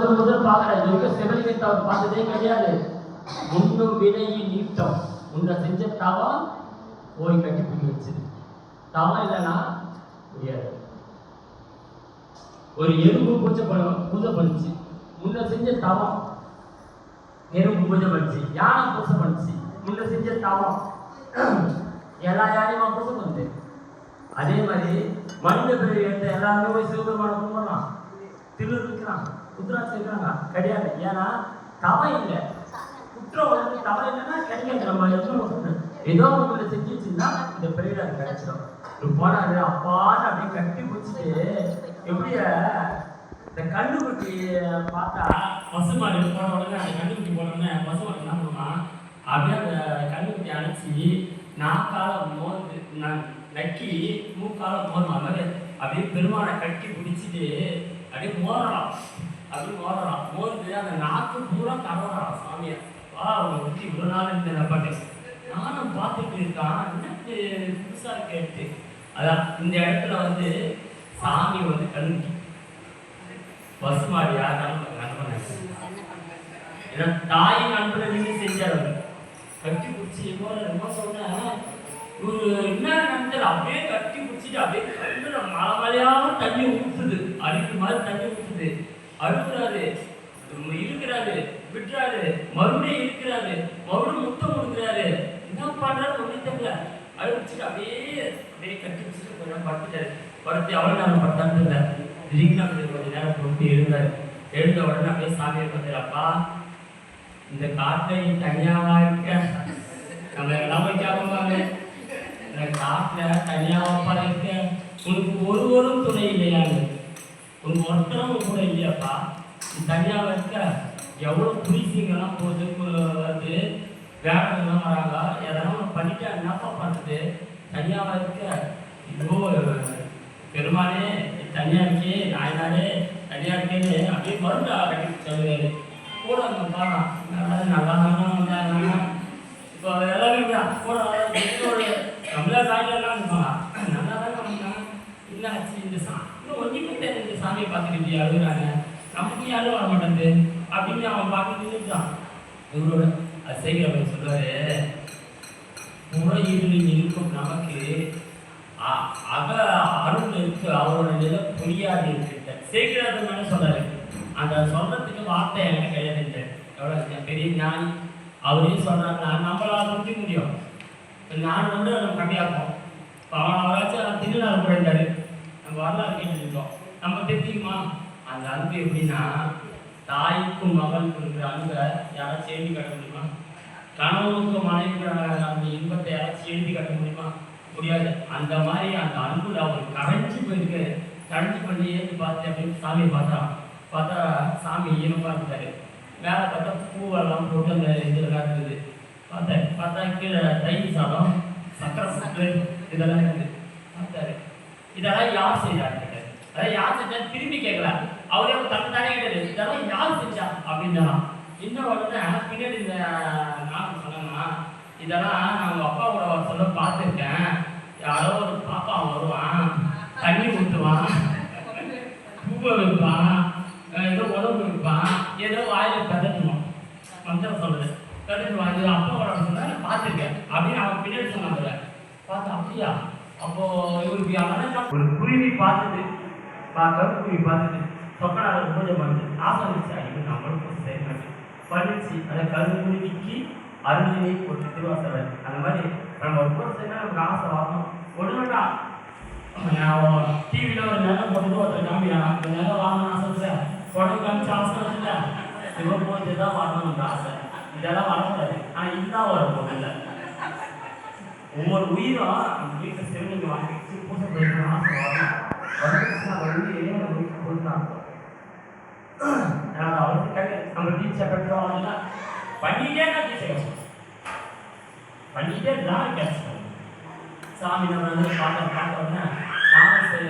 முதல் முதல் பார்க்கல எங்க செவிலியத்தை அவர் பார்த்ததே கிடையாது. முன்னும் வினையின் நீட்டம் உன்னை செஞ்ச தவம் போய் கட்டி பிடி வச்சது. தவம் இல்லைன்னா முடியாது. ஒரு எறும்பு பூஜை பண்ண பூஜை பண்ணுச்சு. முன்ன செஞ்ச தவம் எறும்பு பூஜை பண்ணுச்சு. யானை பூஜை பண்ணுச்சு. முன்ன செஞ்ச தவம் எல்லா யானையும் பூஜை பண்ணுது? அதே மாதிரி மனித பிறகு எடுத்த எல்லாருமே போய் சிவபெருமான கும்பிடலாம். திருநூறு இருக்கிறான் இருக்காங்க கிடையாது. ஏன்னா தவம் இல்லை. குற்றம் வந்து தவ இல்லைன்னா கிடைக்காது நம்ம எதுவும் ஏதோ உங்களை செஞ்சிச்சுன்னா இந்த பிறவில அது கிடைச்சிடும். இப்ப போனாரு அப்பான்னு அப்படியே கட்டி பிடிச்சிட்டு எப்படிய இந்த கண்ணுக்குட்டி பார்த்தா பசுமாடு போன உடனே அந்த கண்ணுக்குட்டி போன உடனே பசுமாடு என்ன பண்ணுவான் அப்படியே அந்த கண்ணுக்குட்டி அணைச்சி நாக்கால மோந்து நான் நக்கி மூக்கால மோதும் அது மாதிரி அப்படியே பெருமானை கட்டி பிடிச்சிட்டு அப்படியே மோதலாம் அப்படியே ஓடுறான் ஓடுது அந்த நாக்கு பூரா கரவுறான் சாமியை வா அவனை பற்றி இவ்வளோ நாள் இருந்த பாட்டு. நானும் பார்த்துட்டு இருக்கான். என்ன புதுசாக கேட்டு அதான் இந்த இடத்துல வந்து சாமி வந்து கண்டி பஸ் மாதிரி யாருனாலும் நண்பன் ஏன்னா தாய் அன்புல நின்று செஞ்சார் அவர் கட்டி பிடிச்சி போல ரொம்ப சொன்ன ஒரு என்ன நண்பர்? அப்படியே கட்டி பிடிச்சிட்டு அப்படியே கண்ணுல மலை மலையாக தண்ணி ஊற்றுது அடிக்கு மாதிரி தண்ணி ஊற்றுது அழுகுறாரு. இருக்கிறாரு விட்டுறாரு. மறுபடியும் இருக்கிறாரு. மறுபடியும் முத்தம் கொடுக்குறாரு. என்ன பண்றாரு ஒன்றும் தெரியல. அழுச்சிட்டு அப்படியே அப்படியே கட்டி வச்சுட்டு கொஞ்சம் படுத்துட்டாரு. படுத்து அவ்வளோ நேரம் படுத்தான்னு இல்லை திடீர்னு அப்படி கொஞ்ச நேரம் பொறுத்து எழுந்தாரு. எழுந்த உடனே அப்படியே சாமியை பார்த்தாரு அப்பா இந்த காட்டை நீ தனியாவா இருக்க? நம்ம எல்லாமே கேட்பாங்க இந்த காட்டில் தனியாவாப்பா இருக்க? உனக்கு ஒரு உங்க ஒருத்தரும் கூட இல்லையாப்பா? தனியாக இருக்க எவ்வளவு புரிசிங்கெல்லாம் போகுது வருது வேடங்கள்லாம் வராங்க எதனா ஒன்று பண்ணிட்டு என்னப்பா பண்ணுறது தனியாவா இருக்க ஐயோ பெருமானே நீ தனியா இருக்கே நாயனாரே தனியா இருக்கேன்னு அப்படியே மருந்து கட்டி சொல்லுவாரு கூட வந்து பாடம் நல்லா நல்லா தான் வந்தாங்க. இப்போ எல்லாருமே கூட நம்மளே தாய்லாம் நல்லா தான் வந்தாங்க என்ன ஆச்சு? இந்த சா ஒன்றுமே இந்த சாமியை பார்த்துக்கிட்டு அழுகுறாங்க. நமக்கு யாரும் வர மாட்டேங்குது அப்படின்னு அவன் பார்த்துட்டு இருக்கான் இவரோட சொல்றாரு புற இருக்கும் நமக்கு அ- அக அருள் இருக்கு அவரோட நிலை புரியாது இருக்கு சேக்கிராத சொல்றாரு. அந்த சொல்றதுக்கு வார்த்தை எனக்கு கிடையாது எவ்வளவு பெரிய ஞானி. அவரே நான் நம்மளால முடிக்க முடியும். நான் வந்து நம்ம கம்மியாக்கும் அவன் அவராச்சும் திருநாள் குறைந்தாரு நம்ம வரலாறு கேட்டுருக்கோம் நம்ம தெரிஞ்சுக்குமா? அந்த அன்பு எப்படின்னா தாய்க்கும் மகளுக்கும் இருக்கிற அன்பை யாராச்சும் எழுதி கட்ட முடியுமா? கணவனுக்கும் மனைவிக்கும் அந்த இன்பத்தை யாராச்சும் எழுதி கட்ட முடியுமா? முடியாது. அந்த மாதிரி அந்த அன்புல அவர் கரைஞ்சு போயிருக்கு. கரைஞ்சு பண்ணி ஏற்றி பார்த்து அப்படின்னு சாமியை பார்த்தா பார்த்தா சாமி ஈரமாக இருந்தாரு மேலே பார்த்தா பூவெல்லாம் போட்டு அந்த இதெல்லாம் இருக்குது பார்த்தேன். பார்த்தா கீழே தயிர் சாதம் சக்கரை சாப்பிட்டு இதெல்லாம் இருக்குது. இதெல்லாம் யார் செய்தார் கேட்டாரு. அதான் யார் செஞ்சா திரும்பி கேட்கல அவரே தன்னை தானே இதெல்லாம் யார் செஞ்சா அப்படின்னு இன்னும் உடனே பின்னாடி இந்த நான் சொன்னா இதெல்லாம் நான் உங்க அப்பா கூட சொல்ல பார்த்துருக்கேன். யாரோ ஒரு பாப்பா வருவான் தண்ணி ஊற்றுவான் பூவை வைப்பான் ஏதோ உடம்பு வைப்பான் ஏதோ வாயில பதட்டுவான் மந்திரம் சொல்றது பதட்டுவான் இது அப்பா கூட சொன்னா பார்த்துருக்கேன். அப்படின்னு அவன் பின்னாடி சொன்னாங்க பார்த்தா அப்படியா? அப்போ இவருக்கு ஒரு குருவி பார்த்தது பார்க்க குருவி பார்த்தது சொக்கடாக பூஜை பண்ணுது ஆசை வந்துச்சு ஐயோ நம்மளும் கொஞ்சம் செய்யணும் பண்ணிச்சு அதை கருங்குருவிக்கு அருளினை போட்டு திருவாசவர் அந்த மாதிரி நம்ம ஒரு பூஜை நமக்கு ஆசை வரணும். ஒன்றுடா நான் டிவியில் ஒரு நிலம் போட்டு ஒருத்தர் காமிக்கிறான் அந்த நிலம் வாங்கணும் ஆசை இல்லை உடம்பு காமிச்சு ஆசை இல்லை சிவன் பூஜை தான் வரணும்னு ஆசை. இதெல்லாம் வரக்கூடாது. ஆனால் இதுதான் வரும் முதல்ல ஒவ்வொரு உயிரும் அந்த வீட்டை சிவனுக்கு வாங்கி வச்சு பூஜை பண்ணணும் நம்ம வீட்டுக்கு கொடுத்தான் அவருக்கு நம்ம டீச்சர் பெற்றோம் எல்லாம் பண்ணிட்டே நான் தீட்சை பண்ணிட்டே தான் கேட்ச் சாமி நம்ம வந்து பார்த்த பார்த்த உடனே சரி,